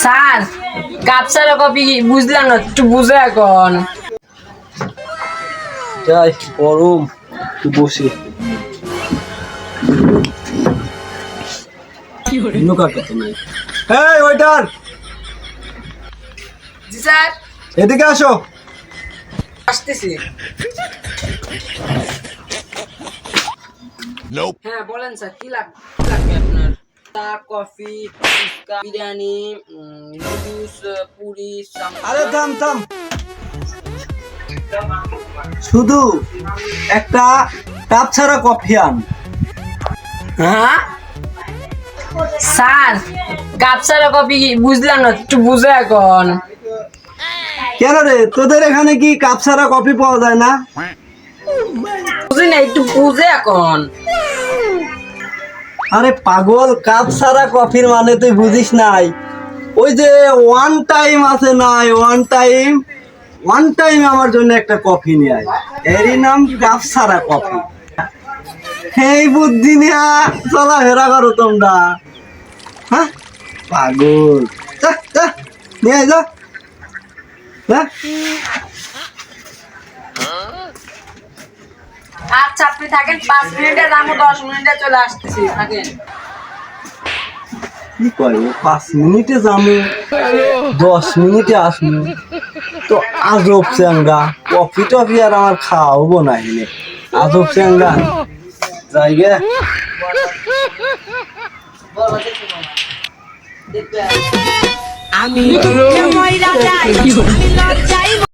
Sir কাপসার copy বুঝলাম না একটু বুঝে এখন। যাই গরম একটু বসে। নৌকা কত নাই। এই ওইটার জি স্যার। এদিকে আসো। আসতেছি। হ্যাঁ বলেন স্যার কি লাগবে? চা কফি ফুচকা বিরিয়ানি নুডলস পুরি আরে থাম থাম। শুধু একটা কাপ ছাড়া কফি আন। হ্যাঁ? স্যার কপি বুঝলাম না একটু বুঝে এখন। কেন রে? তোদের এখানে কি কাপ ছাড়া কফি পাওয়া যায় না? বুঝি না একটু বুঝে এখন। আরে পাগল কাপ ছাড়া কফির মানে তুই বুঝিস নাই। ওই যে ওয়ান টাইম আছে নাই ওয়ান টাইম ওয়ান টাইম আমার জন্য একটা কফি নিয়ে আয়। এরই নাম কাপ ছাড়া কফি। এই বুদ্ধি নিয়ে চলাফেরা করো তোমরা। হ্যাঁ? পাগল। যা, যা, নিয়ে যা। যা। আচ্ছা আপনি থাকেন পাঁচ মিনিটে যাব দশ মিনিটে চলে আসতেছি থাকেন। কি ও? পাঁচ মিনিটে যাব দশ মিনিটে আসব তো আজব চ্যাঙ্গা কফি টফি আর আমার খাওয়াবো না এনে। আজব চ্যাঙ্গা যাই গে। আমি